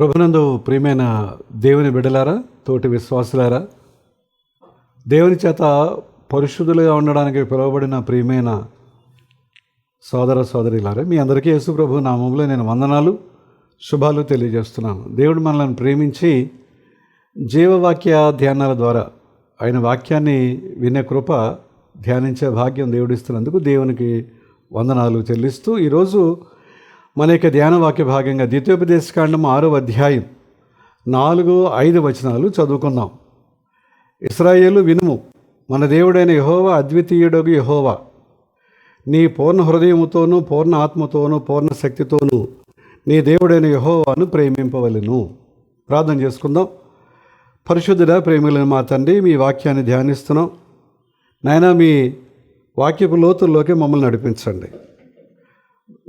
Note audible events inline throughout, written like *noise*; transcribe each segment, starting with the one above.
ప్రభునందు ప్రియమైన దేవుని బిడ్డలారా తోటి విశ్వాసులారా దేవుని చేత పరిశుద్ధులుగా ఉండడానికి పిలువబడిన ప్రియమైన సోదర సోదరిలారా మీ అందరికీ యేసు ప్రభు నామంలో నేను వందనాలు శుభాలు తెలియజేస్తున్నాను. దేవుడు మనల్ని ప్రేమించి జీవవాక్య ధ్యానాల ద్వారా ఆయన వాక్యాన్ని వినే కృప ధ్యానించే భాగ్యం దేవుడిస్తున్నందుకు దేవునికి వందనాలు చెల్లిస్తూ ఈరోజు మన యొక్క ధ్యాన వాక్య భాగంగా ద్వితీయోపదేశకాండం ఆరో అధ్యాయం నాలుగు ఐదు వచనాలు చదువుకుందాం. ఇస్రాయేలు వినుము మన దేవుడైన యహోవా అద్వితీయుడగు యహోవా. నీ పూర్ణ హృదయముతోనూ పూర్ణ ఆత్మతోనూ పూర్ణ శక్తితోనూ నీ దేవుడైన యహోవాను ప్రేమింపవలెను. ప్రార్థన చేసుకుందాం. పరిశుద్ధుడ ప్రేమిలను మా తండ్రి మీ వాక్యాన్ని ధ్యానిస్తున్నాం. నాయన మీ వాక్యపు లోతుల్లోకి మమ్మల్ని నడిపించండి.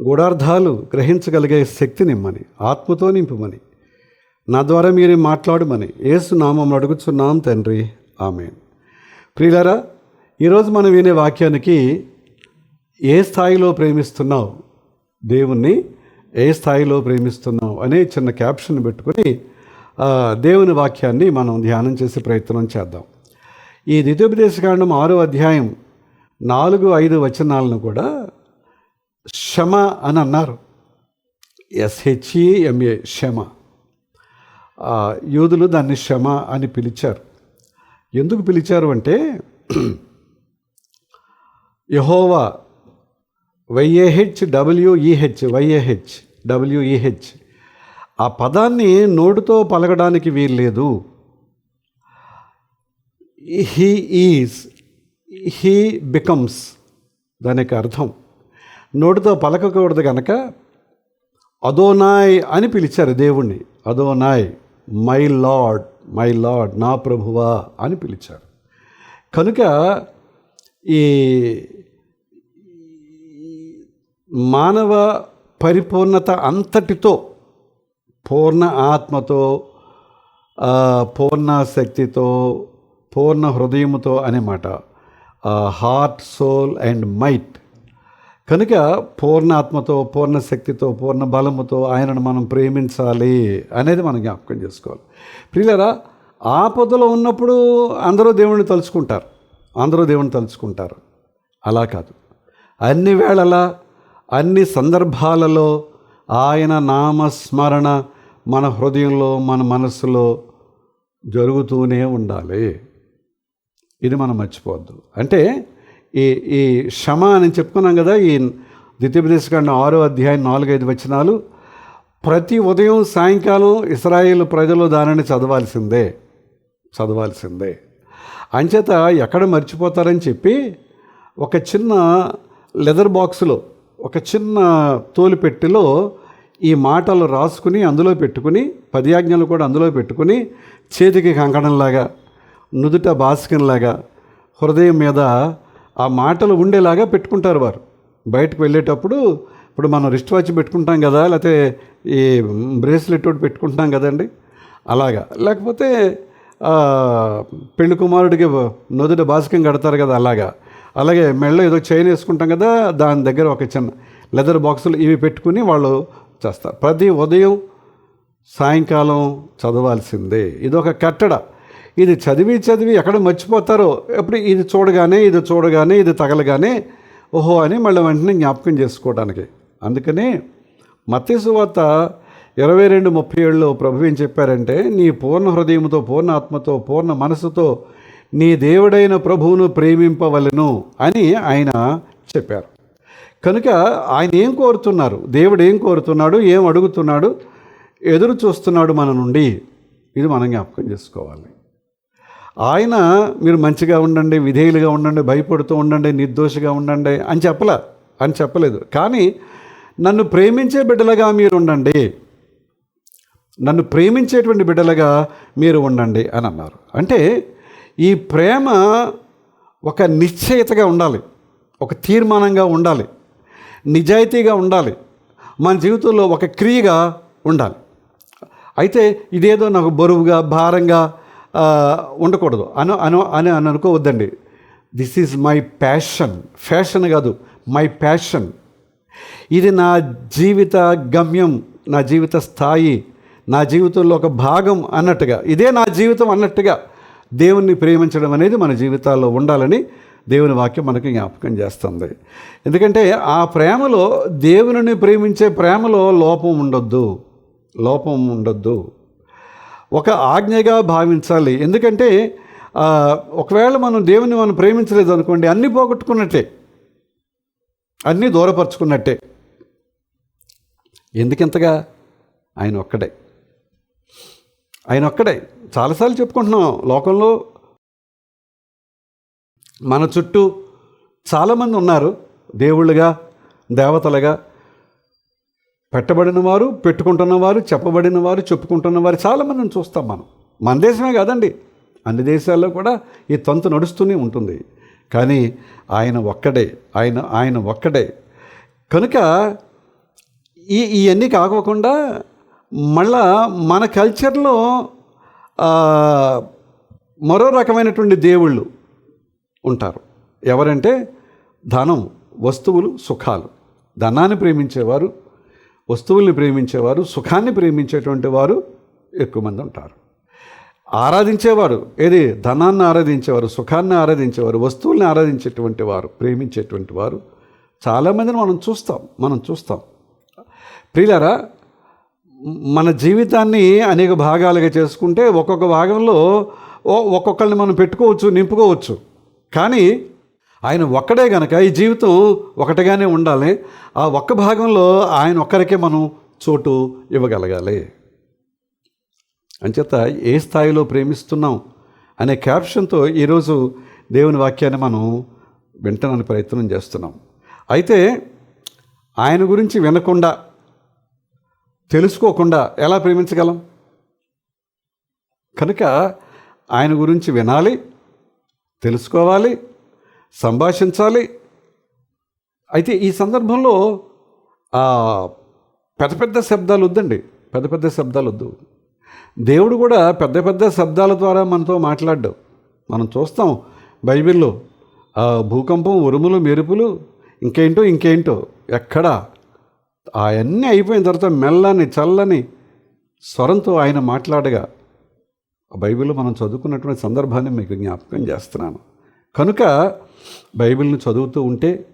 గూఢార్థాలు గ్రహించగలిగే శక్తి నిమ్మని ఆత్మతో నింపుమని. నా ద్వారా మీరు మాట్లాడమని ఏసు నామం అడుగుచున్నాం తండ్రి. ఆమె ప్రియులరా ఈరోజు మనం వినే వాక్యానికి ఏ స్థాయిలో ప్రేమిస్తున్నావు? దేవుణ్ణి ఏ స్థాయిలో ప్రేమిస్తున్నావు? అనే చిన్న క్యాప్షన్ పెట్టుకొని దేవుని వాక్యాన్ని మనం ధ్యానం చేసే ప్రయత్నం చేద్దాం. ఈ ద్వితీయోపదేశకాండం ఆరో అధ్యాయం నాలుగు ఐదు వచనాలను కూడా క్షమ అని అన్నారు. ఎస్హెచ్ఈఎంఏ క్షమ. ఆ, యూదులు దాన్ని క్షమ అని పిలిచారు. ఎందుకు పిలిచారు అంటే యహోవా వైఏహెచ్ డబ్ల్యూఈహెచ్ వైఏహెచ్ డబ్ల్యూఈహెచ్ ఆ పదాన్ని నోటితో పలకడానికి వీల్లేదు. హీ ఈజ్ హీ బికమ్స్ దానికి అర్థం. నోటితో పలకకూడదు కనుక అదోనాయ్ అని పిలిచారు దేవుణ్ణి. Adonai my Lord my Lord నా ప్రభువా అని పిలిచారు. కనుక ఈ మానవ పరిపూర్ణత అంతటితో పూర్ణ ఆత్మతో పూర్ణ శక్తితో పూర్ణ హృదయముతో అనేమాట హార్ట్ సోల్ అండ్ మైట్ కనుక పూర్ణాత్మతో పూర్ణ శక్తితో పూర్ణ బలముతో ఆయనను మనం ప్రేమించాలి అనేది మనం జ్ఞాపకం చేసుకోవాలి. ప్రియులరా ఆపదలో ఉన్నప్పుడు అందరూ దేవుణ్ణి తలుచుకుంటారు. అందరూ దేవుణ్ణి తలుచుకుంటారు. అలా కాదు. అన్ని వేళలా అన్ని సందర్భాలలో ఆయన నామస్మరణ మన హృదయంలో మన మనస్సులో జరుగుతూనే ఉండాలి. ఇది మనం మర్చిపోవద్దు. అంటే ఈ ఈ క్షమ అని చెప్పుకున్నాం కదా ఈ ద్వితీయోపదేశకాండం ఆరో అధ్యాయం నాలుగైదు వచనాలు ప్రతి ఉదయం సాయంకాలం ఇస్రాయేల్ ప్రజలు దానిని చదవాల్సిందే చదవాల్సిందే. అంచేత ఎక్కడ మర్చిపోతారని చెప్పి ఒక చిన్న లెదర్ బాక్స్లో ఒక చిన్న తోలుపెట్టిలో ఈ మాటలు రాసుకుని అందులో పెట్టుకుని పది ఆజ్ఞలు కూడా అందులో పెట్టుకుని చేతికి కంకణంలాగా నుదుట బాస్కంలాగా హృదయం మీద ఆ మాటలు ఉండేలాగా పెట్టుకుంటారు వారు. బయటకు వెళ్ళేటప్పుడు ఇప్పుడు మనం రిస్ట్ వాచ్ పెట్టుకుంటాం కదా లేకపోతే ఈ బ్రేస్లెట్ ఒకటి పెట్టుకుంటాం కదండి. అలాగా. లేకపోతే పెళ్ళి కుమారుడికి నుదుట బాసికం కడతారు కదా అలాగా. అలాగే మెళ్ళ ఏదో చైన్ వేసుకుంటాం కదా దాని దగ్గర ఒక చిన్న లెదర్ బాక్సులు ఇవి పెట్టుకుని వాళ్ళు చేస్తారు. ప్రతి ఉదయం సాయంకాలం చదవాల్సిందే. ఇది ఒక కట్టడ. ఇది చదివి చదివి ఎక్కడ మర్చిపోతారో ఎప్పుడు ఇది చూడగానే ఇది చూడగానే ఇది తగలగానే ఓహో అని మళ్ళీ వెంటనే జ్ఞాపకం చేసుకోవడానికి అందుకని మత్స్యవార్త ఇరవై రెండు ముప్పై ఏళ్ళలో ప్రభు ఏం చెప్పారంటే నీ పూర్ణ హృదయంతో పూర్ణ ఆత్మతో పూర్ణ మనసుతో నీ దేవుడైన ప్రభువును ప్రేమింపవలను అని ఆయన చెప్పారు. కనుక ఆయన ఏం కోరుతున్నారు? దేవుడు ఏం కోరుతున్నాడు? ఏం అడుగుతున్నాడు? ఎదురు చూస్తున్నాడు మన నుండి. ఇది మనం జ్ఞాపకం చేసుకోవాలి. ఆయన మీరు మంచిగా ఉండండి విధేయులుగా ఉండండి భయపడుతూ ఉండండి నిర్దోషిగా ఉండండి అని చెప్పలే అని చెప్పలేదు. కానీ నన్ను ప్రేమించే బిడ్డలుగా మీరు ఉండండి. నన్ను ప్రేమించేటువంటి బిడ్డలుగా మీరు ఉండండి అని అన్నారు. అంటే ఈ ప్రేమ ఒక నిశ్చయితగా ఉండాలి ఒక తీర్మానంగా ఉండాలి నిజాయితీగా ఉండాలి మన జీవితంలో ఒక క్రియగా ఉండాలి. అయితే ఇదేదో నాకు బరువుగా భారంగా ఉండకూడదు. అను అను అని అని అనుకోవద్దండి. This is my passion fashion కాదు మై ప్యాషన్ ఇది నా జీవిత గమ్యం నా జీవిత స్థాయి నా జీవితంలో ఒక భాగం అన్నట్టుగా. ఇదే నా జీవితం అన్నట్టుగా దేవుణ్ణి ప్రేమించడం అనేది మన జీవితాల్లో ఉండాలని దేవుని వాక్యం మనకు జ్ఞాపకం చేస్తుంది. ఎందుకంటే ఆ ప్రేమలో దేవుని ప్రేమించే ప్రేమలో లోపం ఉండొద్దు. లోపం ఉండొద్దు. ఒక ఆజ్ఞగా భావించాలి. ఎందుకంటే ఒకవేళ మనం దేవుని మనం ప్రేమించలేదు అనుకోండి అన్నీ పోగొట్టుకున్నట్టే. అన్నీ దూరపరుచుకున్నట్టే. ఎందుకింతగా? ఆయన ఒక్కడే. ఆయన ఒక్కడే. చాలాసార్లు చెప్పుకుంటున్నాం లోకంలో మన చుట్టూ చాలామంది ఉన్నారు దేవుళ్ళుగా దేవతలుగా. పెట్టబడిన వారు పెట్టుకుంటున్న వారు చెప్పబడిన వారు చెప్పుకుంటున్న వారు చాలామందిని చూస్తాం మనం. మన దేశమే కాదండి. అన్ని దేశాల్లో కూడా ఈ తంతు నడుస్తూనే ఉంటుంది. కానీ ఆయన ఒక్కడే ఆయన ఆయన ఒక్కడే. కనుక ఈ ఇవన్నీ కాకోకుండా మళ్ళా మన కల్చర్లో మరో రకమైనటువంటి దేవుళ్ళు ఉంటారు. ఎవరంటే ధనం వస్తువులు సుఖాలు. ధనాన్ని ప్రేమించేవారు వస్తువుల్ని ప్రేమించేవారు సుఖాన్ని ప్రేమించేటువంటి వారు ఎక్కువ మంది ఉంటారు. ఆరాధించేవారు ఏది? ధనాన్ని ఆరాధించేవారు సుఖాన్ని ఆరాధించేవారు వస్తువుల్ని ఆరాధించేటువంటి వారు ప్రేమించేటువంటి వారు చాలామందిని మనం చూస్తాం మనం చూస్తాం. ప్రియులరా మన జీవితాన్ని అనేక భాగాలుగా చేసుకుంటే ఒక్కొక్క భాగంలో ఒక్కొక్కరిని మనం పెట్టుకోవచ్చు నింపుకోవచ్చు. కానీ ఆయన ఒక్కడే గనక ఈ జీవితం ఒకటిగానే ఉండాలి ఆ ఒక్క భాగంలో ఆయన ఒక్కరికే మనం చోటు ఇవ్వగలగాలి. అంచేత ఏ స్థాయిలో ప్రేమిస్తున్నాం అనే క్యాప్షన్తో ఈరోజు దేవుని వాక్యాన్ని మనం వింటనని ప్రయత్నం చేస్తున్నాం. అయితే ఆయన గురించి వినకుండా తెలుసుకోకుండా ఎలా ప్రేమించగలం? కనుక ఆయన గురించి వినాలి తెలుసుకోవాలి సంభాషించాలి. అయితే ఈ సందర్భంలో పెద్ద పెద్ద శబ్దాలు వద్దండి. పెద్ద పెద్ద శబ్దాలు వద్దు. దేవుడు కూడా పెద్ద పెద్ద శబ్దాల ద్వారా మనతో మాట్లాడ్డావు మనం చూస్తాం బైబిల్లో భూకంపం ఉరుములు మెరుపులు ఇంకేంటో ఇంకేంటో ఎక్కడా? అవన్నీ అయిపోయిన తర్వాత మెల్లని చల్లని స్వరంతో ఆయన మాట్లాడగా బైబిల్లో మనం చదువుకున్నటువంటి సందర్భాన్ని మీకు జ్ఞాపకం చేస్తున్నాను. కనుక బైబిల్ని చదువుతూ ఉంటే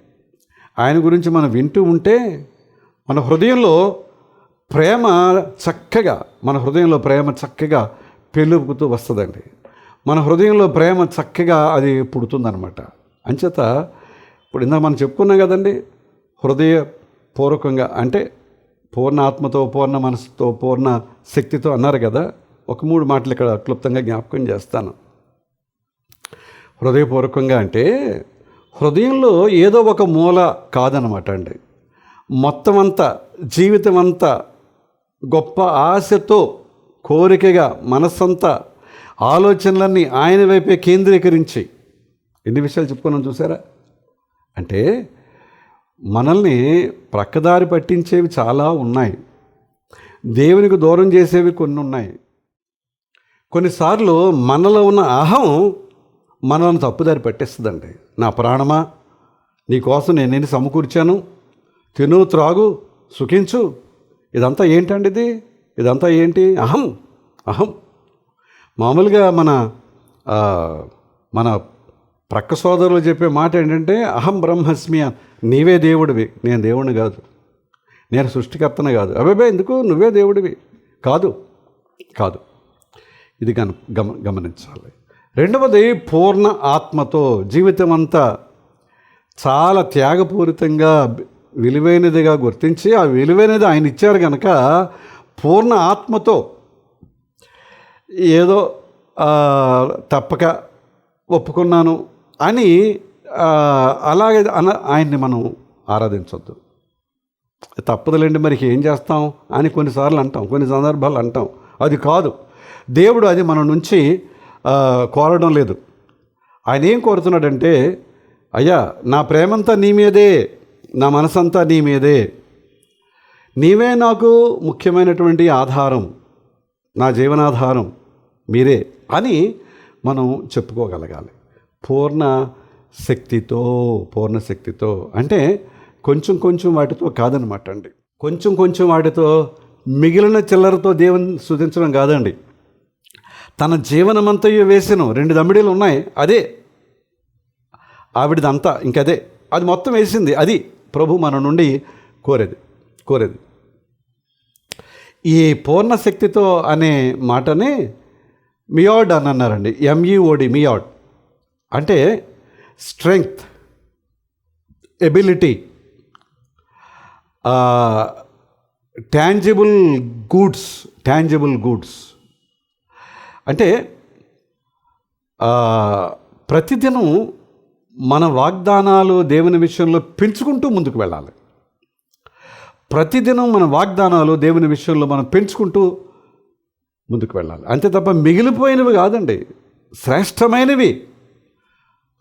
ఆయన గురించి మనం వింటూ ఉంటే మన హృదయంలో ప్రేమ చక్కగా మన హృదయంలో ప్రేమ చక్కగా పెళ్ళుపుకుతూ వస్తుందండి. మన హృదయంలో ప్రేమ చక్కగా అది పుడుతుందనమాట అంచేత ఇప్పుడు ఇందాక మనం చెప్పుకున్నాం కదండి హృదయ పూర్వకంగా అంటే పూర్ణ ఆత్మతో పూర్ణ మనసుతో పూర్ణ శక్తితో అన్నారు కదా ఒక మూడు మాటలు ఇక్కడ క్లుప్తంగా జ్ఞాపకం చేస్తాను. హృదయపూర్వకంగా అంటే హృదయంలో ఏదో ఒక మూల కాదనమాట అండి. మొత్తం అంతా జీవితం అంతా గొప్ప ఆశతో కోరికగా మనస్సంతా ఆలోచనలన్నీ ఆయన వైపే కేంద్రీకరించి. ఎన్ని విషయాలు చెప్పుకున్నాం చూసారా? అంటే మనల్ని ప్రక్కదారి పట్టించేవి చాలా ఉన్నాయి. దేవునికి దూరం చేసేవి కొన్ని ఉన్నాయి కొన్నిసార్లు మనలో ఉన్న అహం మనల్ని తప్పుదారి పట్టేస్తుందండి. నా ప్రాణమా? నీకోసం నేను సమకూర్చాను? తిను త్రాగు సుఖించు. ఇదంతా ఏంటండి ఇది? ఇదంతా ఏంటి? అహం అహం. మామూలుగా మన మన ప్రక్క సోదరులు చెప్పే మాట ఏంటంటే అహం బ్రహ్మస్మి నీవే దేవుడివి. నేను దేవుడిని కాదు. నేను సృష్టికర్తన కాదు. అవేబే ఎందుకు? నువ్వే దేవుడివి. కాదు. కాదు. ఇది గమ గమనించాలి. రెండవది పూర్ణ ఆత్మతో జీవితం అంతా చాలా త్యాగపూరితంగా విలువైనదిగా గుర్తించి ఆ విలువైనది ఆయన ఇచ్చారు కనుక పూర్ణ ఆత్మతో ఏదో తప్పక ఒప్పుకున్నాను అని అలాగే అన ఆయన్ని మనం ఆరాధించవద్దు తప్పదులేండి మరి ఏం చేస్తాం అని కొన్నిసార్లు అంటాం కొన్ని సందర్భాలు అంటాం. అది కాదు. దేవుడు అది మన నుంచి కోరడం లేదు. ఆయన ఏం కోరుతున్నాడంటే అయ్యా నా ప్రేమంతా నీ మీదే నా మనసంతా నీ మీదే. నీవే నాకు ముఖ్యమైనటువంటి ఆధారం నా జీవనాధారం మీరే అని మనం చెప్పుకోగలగాలి. పూర్ణ శక్తితో పూర్ణ శక్తితో అంటే కొంచెం కొంచెం వాటితో కాదనమాట అండి. కొంచెం కొంచెం వాటితో మిగిలిన చిల్లరతో దేవుని స్థుతించడం కాదండి. తన జీవనమంతయు వేసాను. రెండు దమ్మిడీలు ఉన్నాయి. అదే. ఆవిడదంతా ఇంకదే. అది మొత్తం వేసింది. అది ప్రభు మన నుండి కోరేది. కోరేది. ఈ పూర్ణశక్తితో అనే మాటని మియాడ్ అని అన్నారండి ఎంఈఓడి మియాడ్. అంటే strength ability tangible goods tangible goods. అంటే ప్రతిదినం మన వాగ్దానాలు దేవుని విషయంలో పెంచుకుంటూ ముందుకు వెళ్ళాలి. ప్రతిదినం మన వాగ్దానాలు దేవుని విషయంలో మనం పెంచుకుంటూ ముందుకు వెళ్ళాలి. అంతే తప్ప మిగిలిపోయినవి కాదండి. శ్రేష్టమైనవి.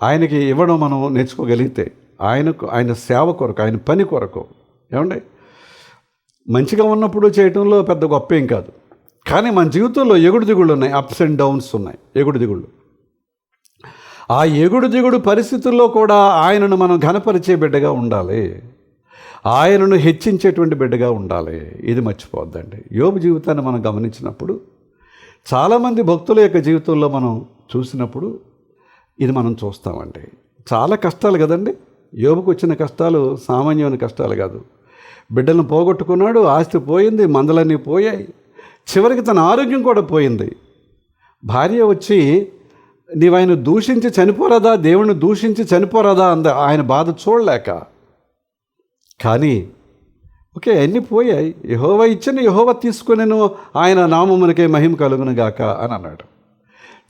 ఆయనకి ఇవ్వడం మనం నేర్చుకోగలిగితే ఆయనకు ఆయన సేవ కొరకు ఆయన పని కొరకు. ఏమండి? మంచిగా ఉన్నప్పుడు చేయటంలో పెద్ద గొప్ప ఏం కాదు. కానీ మన జీవితంలో ఎగుడు దిగుళ్ళు ఉన్నాయి అప్స్ అండ్ డౌన్స్ ఉన్నాయి ఎగుడు దిగుళ్ళు. ఆ ఎగుడు దిగుడు పరిస్థితుల్లో కూడా ఆయనను మనం ఘనపరిచే బిడ్డగా ఉండాలి. ఆయనను హెచ్చించేటువంటి బిడ్డగా ఉండాలి. ఇది మర్చిపోవద్దండి. యోగు జీవితాన్ని మనం గమనించినప్పుడు చాలామంది భక్తుల యొక్క జీవితంలో మనం చూసినప్పుడు ఇది మనం చూస్తామండి. చాలా కష్టాలు కదండి. యోగుకు వచ్చిన కష్టాలు సామాన్యమైన కష్టాలు కాదు. బిడ్డలను పోగొట్టుకున్నాడు ఆస్తి పోయింది మందలన్నీ పోయాయి. చివరికి తన ఆరోగ్యం కూడా పోయింది. భార్య వచ్చి నీవు ఆయన దూషించి చనిపోరాదా? దేవుణ్ణి దూషించి చనిపోరాదా? అంద. ఆయన బాధ చూడలేక. కానీ ఓకే అన్నీ పోయాయి. యహోవా ఇచ్చిన యహోవా తీసుకునేను. ఆయన నామమునకే మహిమ కలుగును గాక అని అన్నాడు.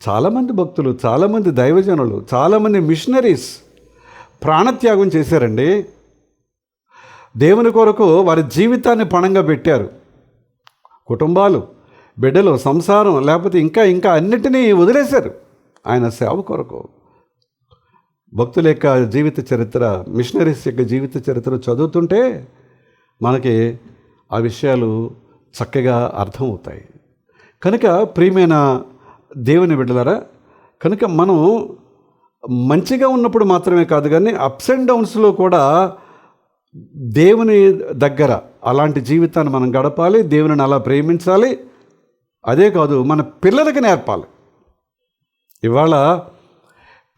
చాలామంది భక్తులు చాలామంది దైవజనులు చాలామంది మిషనరీస్ ప్రాణత్యాగం చేశారండి. దేవుని కొరకు వారి జీవితాన్ని పణంగా పెట్టారు. కుటుంబాలు బిడ్డలు సంసారం లేకపోతే ఇంకా ఇంకా అన్నిటినీ వదిలేశారు. ఆయన సేవ కొరకు. భక్తుల యొక్క జీవిత చరిత్ర మిషనరీస్ యొక్క జీవిత చరిత్ర చదువుతుంటే మనకి ఆ విషయాలు చక్కగా అర్థమవుతాయి. కనుక ప్రియమైన దేవుని బిడ్డలారా కనుక మనం మంచిగా ఉన్నప్పుడు మాత్రమే కాదు కానీ అప్స్ అండ్ డౌన్స్లో కూడా దేవుని దగ్గర అలాంటి జీవితాన్ని మనం గడపాలి దేవుని అలా ప్రేమించాలి. అదే కాదు మన పిల్లలకి నేర్పాలి. ఇవాళ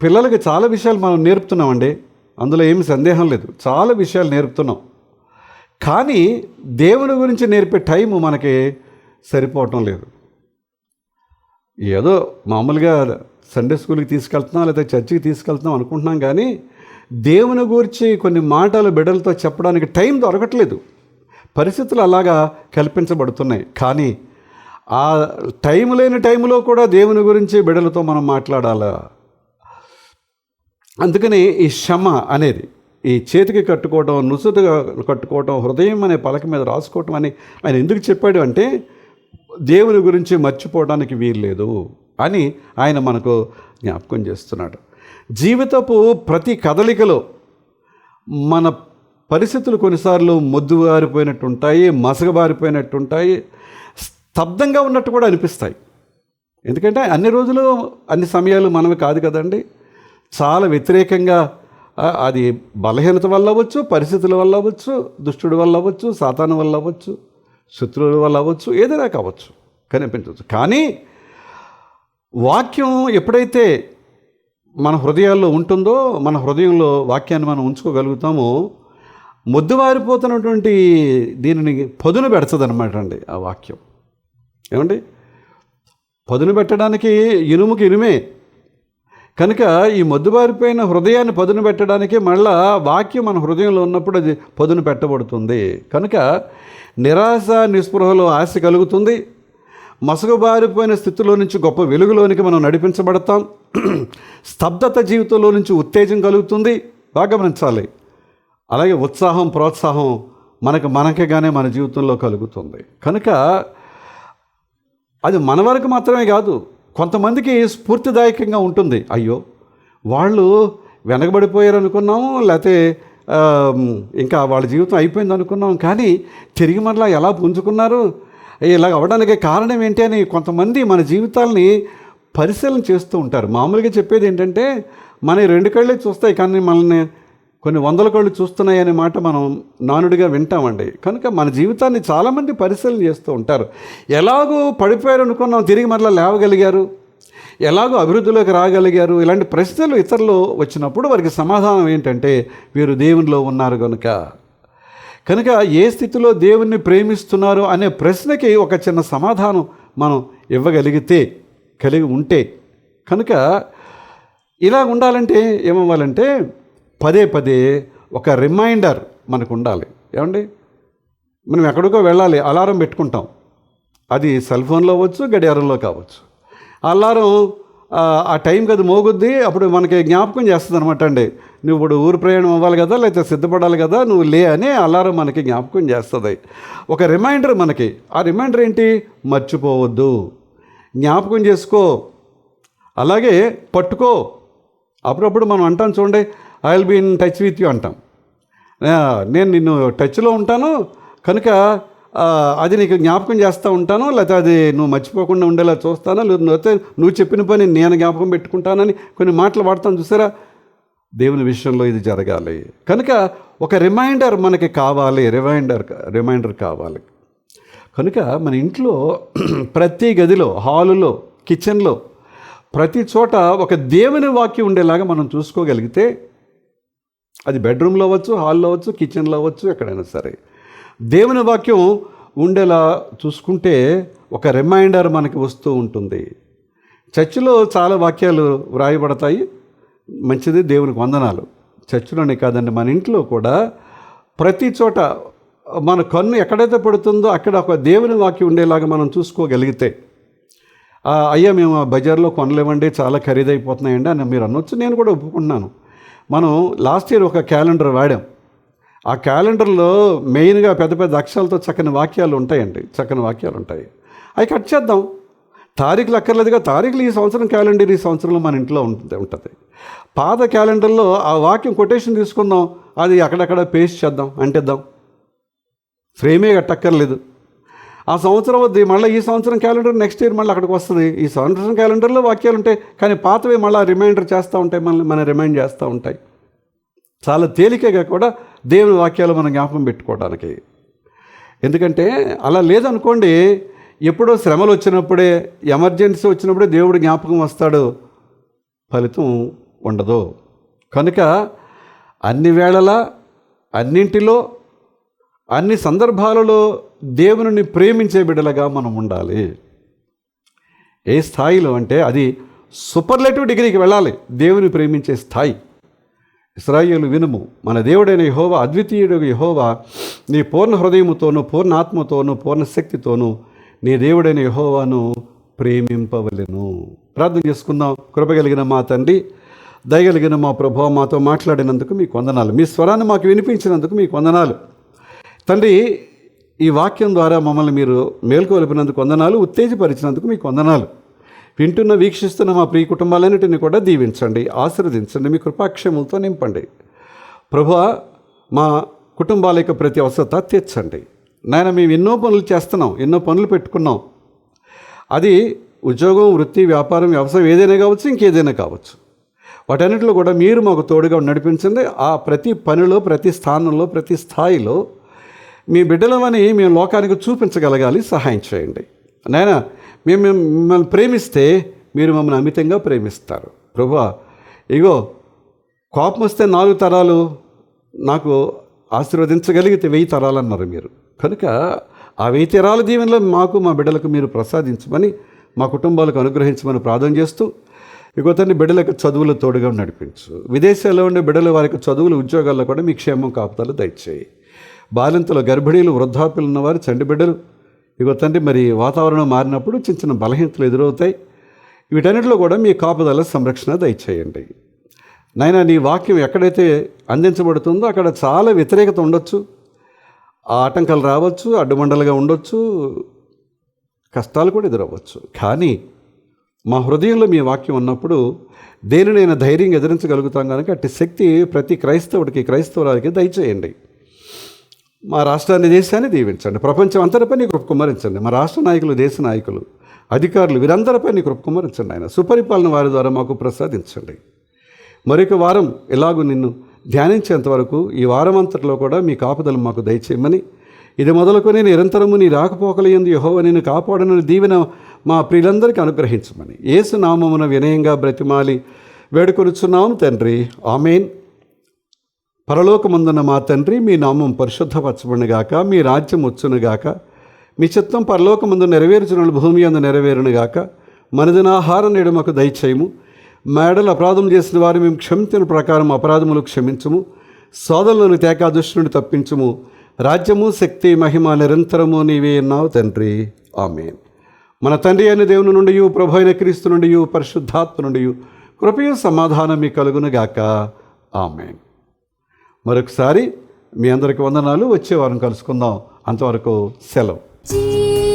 పిల్లలకి చాలా విషయాలు మనం నేర్పుతున్నామండి. అందులో ఏమి సందేహం లేదు. చాలా విషయాలు నేర్పుతున్నాం. కానీ దేవుని గురించి నేర్పే టైం మనకి సరిపోవటం లేదు. ఏదో మామూలుగా సండే స్కూల్కి తీసుకెళ్తున్నాం లేదా చర్చికి తీసుకెళ్తున్నాం అనుకుంటున్నాం కానీ దేవుని గురించి కొన్ని మాటలు బిడ్డలతో చెప్పడానికి టైం దొరకట్లేదు. పరిస్థితులు అలాగా కల్పించబడుతున్నాయి. కానీ ఆ టైం లేని టైంలో కూడా దేవుని గురించి బిడలతో మనం మాట్లాడాలా. అందుకని ఈ క్షమ అనేది ఈ చేతికి కట్టుకోవడం నుసుతుగా కట్టుకోవడం హృదయం అనే పలక మీద రాసుకోవటం అని ఆయన ఎందుకు చెప్పాడు అంటే దేవుని గురించి మర్చిపోవడానికి వీల్లేదు అని ఆయన మనకు జ్ఞాపకం చేస్తున్నాడు. జీవితపు ప్రతి కదలికలో మన పరిస్థితులు కొన్నిసార్లు మొద్దుబారిపోయినట్టు మసగబారిపోయినట్టుంటాయి స్తబ్దంగా ఉన్నట్టు కూడా అనిపిస్తాయి. ఎందుకంటే అన్ని రోజులు అన్ని సమయాలు మనవి కాదు కదండి. చాలా వ్యతిరేకంగా అది బలహీనత వల్ల అవ్వచ్చు పరిస్థితుల వల్ల అవ్వచ్చు దుష్టుడి వల్ల అవ్వచ్చు సాతాను వల్ల అవ్వచ్చు శత్రువుల వల్ల అవ్వచ్చు ఏదైనా కావచ్చు కనిపించవచ్చు. కానీ వాక్యం ఎప్పుడైతే మన హృదయాల్లో ఉంటుందో మన హృదయంలో వాక్యాన్ని మనం ఉంచుకోగలుగుతామో మొద్దువారిపోతున్నటువంటి దీనిని పదును పెడుతుందన్నమాట అండి ఆ వాక్యం. ఏమండి? పదును పెట్టడానికి ఇనుముకి ఇనుమే. కనుక ఈ మొద్దుబారిపోయిన హృదయాన్ని పదును పెట్టడానికి మళ్ళా వాక్యం మన హృదయంలో ఉన్నప్పుడు అది పదును పెట్టబడుతుంది. కనుక నిరాశ నిస్పృహలో ఆశ కలుగుతుంది. మసగుబారిపోయిన స్థితిలో నుంచి గొప్ప వెలుగులోనికి మనం నడిపించబడతాం. *clears throat* స్తబ్దత జీవితంలో నుంచి ఉత్తేజం కలుగుతుంది. బాగా గమనించాలి. అలాగే ఉత్సాహం ప్రోత్సాహం మనకు మనకేగానే మన జీవితంలో కలుగుతుంది. కనుక అది మన వరకు మాత్రమే కాదు కొంతమందికి స్ఫూర్తిదాయకంగా ఉంటుంది. అయ్యో వాళ్ళు వెనకబడిపోయారు అనుకున్నాము లేకపోతే ఇంకా వాళ్ళ జీవితం అయిపోయింది అనుకున్నాం కానీ తిరిగి మరలా ఎలా పుంజుకున్నారు? ఇలా అవ్వడానికి కారణం ఏంటి అని కొంతమంది మన జీవితాల్ని పరిశీలన చేస్తూ ఉంటారు. మామూలుగా చెప్పేది ఏంటంటే మన రెండు కళ్ళే చూస్తాయి కానీ మనల్ని కొన్ని వందల కళ్ళు చూస్తున్నాయనే మాట మనం నానుడిగా వింటామండి. కనుక మన జీవితాన్ని చాలామంది పరిశీలన చేస్తూ ఉంటారు. ఎలాగో పడిపోయారు అనుకున్నాం తిరిగి మరలా లేవగలిగారు? ఎలాగో అభివృద్ధిలోకి రాగలిగారు? ఇలాంటి ప్రశ్నలు ఇతరులు వచ్చినప్పుడు వారికి సమాధానం ఏంటంటే వీరు దేవునిలో ఉన్నారు కనుక కనుక ఏ స్థితిలో దేవుణ్ణి ప్రేమిస్తున్నారు అనే ప్రశ్నకి ఒక చిన్న సమాధానం మనం ఇవ్వగలిగితే కలిగి ఉంటే కనుక ఇలా ఉండాలంటే ఏమవ్వాలంటే పదే పదే ఒక రిమైండర్ మనకు ఉండాలి ఏమండి? మనం ఎక్కడికో వెళ్ళాలి అలారం పెట్టుకుంటాం. అది సెల్ ఫోన్లో అవ్వచ్చు గడియారంలో కావచ్చు. అలారం ఆ, టైం టైంకి అది మోగుద్ది అప్పుడు మనకి జ్ఞాపకం చేస్తుంది అనమాట అండి. నువ్వు ఇప్పుడు ఊరు ప్రయాణం అవ్వాలి కదా లేకపోతే సిద్ధపడాలి కదా నువ్వు లే అని అలారం మనకి జ్ఞాపకం చేస్తుంది. ఒక రిమైండర్ మనకి. ఆ రిమైండర్ ఏంటి? మర్చిపోవద్దు. జ్ఞాపకం చేసుకో. అలాగే పట్టుకో. అప్పుడప్పుడు మనం అంటాం చూడండి I will be in touch with you అంటాం నేను నిన్ను టచ్లో ఉంటాను కనుక అది నీకు జ్ఞాపకం చేస్తూ ఉంటాను లేకపోతే అది నువ్వు మర్చిపోకుండా ఉండేలా చూస్తాను లేకపోతే నువ్వు చెప్పిన పని నేను జ్ఞాపకం పెట్టుకుంటానని కొన్ని మాటలు వాడతాను చూసారా? దేవుని విషయంలో ఇది జరగాలి. కనుక ఒక రిమైండర్ మనకి కావాలి రిమైండర్ రిమైండర్ కావాలి. కనుక మన ఇంట్లో *clears throat* ప్రతి గదిలో హాలులో కిచెన్లో ప్రతి చోట ఒక దేవుని వాక్యం ఉండేలాగా మనం చూసుకోగలిగితే అది బెడ్రూమ్లో అవ్వచ్చు హాల్లో అవ్వచ్చు కిచెన్లో అవ్వచ్చు ఎక్కడైనా సరే. దేవుని వాక్యం ఉండేలా చూసుకుంటే ఒక రిమైండర్ మనకి వస్తూ ఉంటుంది. చర్చిలో చాలా వాక్యాలు వ్రాయబడతాయి. మంచిది దేవునికి వందనాలు. చర్చిలోనే కాదండి మన ఇంట్లో కూడా ప్రతి చోట మన కన్ను ఎక్కడైతే పడుతుందో అక్కడ ఒక దేవుని వాక్యం ఉండేలాగా మనం చూసుకోగలిగితే. "ఆ, అయ్యా మేము ఆ బజార్లో కొనలేమండి చాలా ఖరీదైపోతున్నాయండి అని మీరు అనొచ్చు. నేను కూడా ఒప్పుకుంటున్నాను మనం లాస్ట్ ఇయర్ ఒక క్యాలెండర్ వాడాం. ఆ క్యాలెండర్లో మెయిన్గా పెద్ద పెద్ద అక్షరాలతో చక్కని వాక్యాలు ఉంటాయండి. చక్కని వాక్యాలు ఉంటాయి. అవి కట్ చేద్దాం. తారీఖులు అక్కర్లేదుగా తారీఖులు ఈ సంవత్సరం క్యాలెండర్ ఈ సంవత్సరంలో మన ఇంట్లో ఉంటుంది ఉంటుంది. పాత క్యాలెండర్లో ఆ వాక్యం కొటేషన్ తీసుకుందాం అది అక్కడక్కడ పేస్ట్ చేద్దాం అంటేద్దాం. ఫ్రేమే కట్టక్కర్లేదు. ఆ సంవత్సరం వద్ది మళ్ళీ ఈ సంవత్సరం క్యాలెండర్ నెక్స్ట్ ఇయర్ మళ్ళీ అక్కడికి వస్తుంది. ఈ సంవత్సరం క్యాలెండర్లో వాక్యాలు ఉంటాయి కానీ పాతవి మళ్ళీ రిమైండర్ చేస్తూ ఉంటాయి మనల్ని మన రిమైండ్ చేస్తూ ఉంటాయి. చాలా తేలికగా కూడా దేవుని వాక్యాలు మనం జ్ఞాపకం పెట్టుకోవడానికి. ఎందుకంటే అలా లేదనుకోండి ఎప్పుడో శ్రమలు వచ్చినప్పుడే ఎమర్జెన్సీ వచ్చినప్పుడే దేవుడు జ్ఞాపకం వస్తాడు. ఫలితం ఉండదు. కనుక అన్ని వేళలా అన్నింటిలో అన్ని సందర్భాలలో దేవుని ప్రేమించే బిడ్డలుగా మనం ఉండాలి. ఏ స్థాయిలో అంటే అది సూపర్లేటివ్ డిగ్రీకి వెళ్ళాలి. దేవుని ప్రేమించే స్థాయి. ఇస్రాయేలు వినుము మన దేవుడైన యహోవా అద్వితీయుడు యహోవా నీ పూర్ణ హృదయముతోనూ పూర్ణ ఆత్మతోనూ పూర్ణ శక్తితోనూ నీ దేవుడైన యహోవాను ప్రేమింపవలను. ప్రార్థన చేసుకుందాం. కృపగలిగిన మా తండ్రి దయగలిగిన మా ప్రభావ మాతో మాట్లాడినందుకు మీకు వందనాలు. మీ స్వరాన్ని మాకు వినిపించినందుకు మీకు వందనాలు. తండ్రి ఈ వాక్యం ద్వారా మమ్మల్ని మీరు మేల్కొలిపినందుకు వందనాలు ఉత్తేజపరిచినందుకు మీకు వందనాలు. వింటున్న వీక్షిస్తున్న మా ప్రియ కుటుంబాలన్నిటిని కూడా దీవించండి ఆశీర్వదించండి మీ కృపాక్షములతో నింపండి. ప్రభు మా కుటుంబాల యొక్క ప్రతి అవసరత తీర్చండి. నాయన మేము ఎన్నో పనులు చేస్తున్నాం ఎన్నో పనులు పెట్టుకున్నాం. అది ఉద్యోగం వృత్తి వ్యాపారం వ్యవసాయం ఏదైనా కావచ్చు ఇంకేదైనా కావచ్చు. వాటన్నిటిలో కూడా మీరు మాకు తోడుగా నడిపించండి. ఆ ప్రతి పనిలో ప్రతి స్థానంలో ప్రతి స్థాయిలో మీ బిడ్డలమని మేము లోకానికి చూపించగలగాలి సహాయం చేయండి. నాయన మేము మిమ్మల్ని ప్రేమిస్తే మీరు మమ్మల్ని అమితంగా ప్రేమిస్తారు. ప్రభా ఇగో కోపం వస్తే నాలుగు తరాలు నాకు ఆశీర్వదించగలిగితే వెయ్యి తరాలు అన్నారు మీరు. కనుక ఆ వెయ్యి తరాల దీవెనలో మాకు మా బిడ్డలకు మీరు ప్రసాదించమని మా కుటుంబాలకు అనుగ్రహించమని ప్రార్థన చేస్తూ ఇగో తండ్రి బిడ్డలకు చదువులు తోడుగా నడిపించు. విదేశాల్లో ఉండే బిడ్డలు వారికి చదువులు ఉద్యోగాల్లో కూడా మీ క్షేమం కాపుతాలు దయచేయి. బాలింతలు గర్భిణీలు వృద్ధాప్యులు ఉన్నవారు చండిబిడ్డలు ఇగో తండ్రి మరి వాతావరణం మారినప్పుడు చిన్న చిన్న బలహీనతలు ఎదురవుతాయి. వీటన్నిటిలో కూడా మీ కాపుదల సంరక్షణ దయచేయండి. నాయన నీ వాక్యం ఎక్కడైతే అందించబడుతుందో అక్కడ చాలా వ్యతిరేకత ఉండొచ్చు. ఆ ఆటంకాలు రావచ్చు అడ్డుమండలుగా ఉండొచ్చు కష్టాలు కూడా ఎదురవ్వచ్చు. కానీ మా హృదయంలో మీ వాక్యం ఉన్నప్పుడు దేనినైనా ధైర్యంగా ఎదిరించగలుగుతాం కనుక అట్టి శక్తి ప్రతి క్రైస్తవుడికి క్రైస్తవురాలకి దయచేయండి. మా రాష్ట్రాన్ని దేశాన్ని దీవించండి ప్రపంచం అంతటిపై నీ కృప కుమ్మరించండి మా రాష్ట్ర నాయకులు దేశ నాయకులు అధికారులు వీరందరిపై నీ కృప కుమ్మరించండి ఆయన. సుపరిపాలన వారి ద్వారా మాకు ప్రసాదించండి. మరొక వారం ఎలాగూ నిన్ను ధ్యానించేంతవరకు ఈ వారం అంతట్లో కూడా మీ కాపుదలు మాకు దయచేయమని ఇది మొదలుకొని నిరంతరము నీ రాకపోకలయందు యహోవ నేను కాపాడనని దీవెన మా ప్రియులందరికీ అనుగ్రహించమని. ఏసు నామమున వినయంగా బ్రతిమాలి వేడుకొనుచున్నాము తండ్రి. ఆమెన్. పరలోకమందున మా తండ్రి మీ నామం పరిశుద్ధపరచబడినగాక మీ రాజ్యం వచ్చునుగాక మీ చిత్తం పరలోకమందు నెరవేర్చున్న భూమి అందు నెరవేరునుగాక మనదినాహారం నేడు మాకు దయచేయము. మేడలు అపరాధం చేసిన వారు మేము క్షమించిన ప్రకారం అపరాధములు క్షమించము. సోదరులను తేకా దుష్టుని తప్పించుము. రాజ్యము శక్తి మహిమ నిరంతరము నీవే అన్నావు తండ్రి. ఆమెన్. మన తండ్రి అయిన దేవుని నుండి ప్రభు అయిన క్రీస్తు నుండి పరిశుద్ధాత్మ నుండి కృపయు సమాధానం మీ కలుగునుగాక. ఆమెన్. మరొకసారి మీ అందరికి వందనాలు. వచ్చే వారం కలుసుకుందాం. అంతవరకు సెలవు.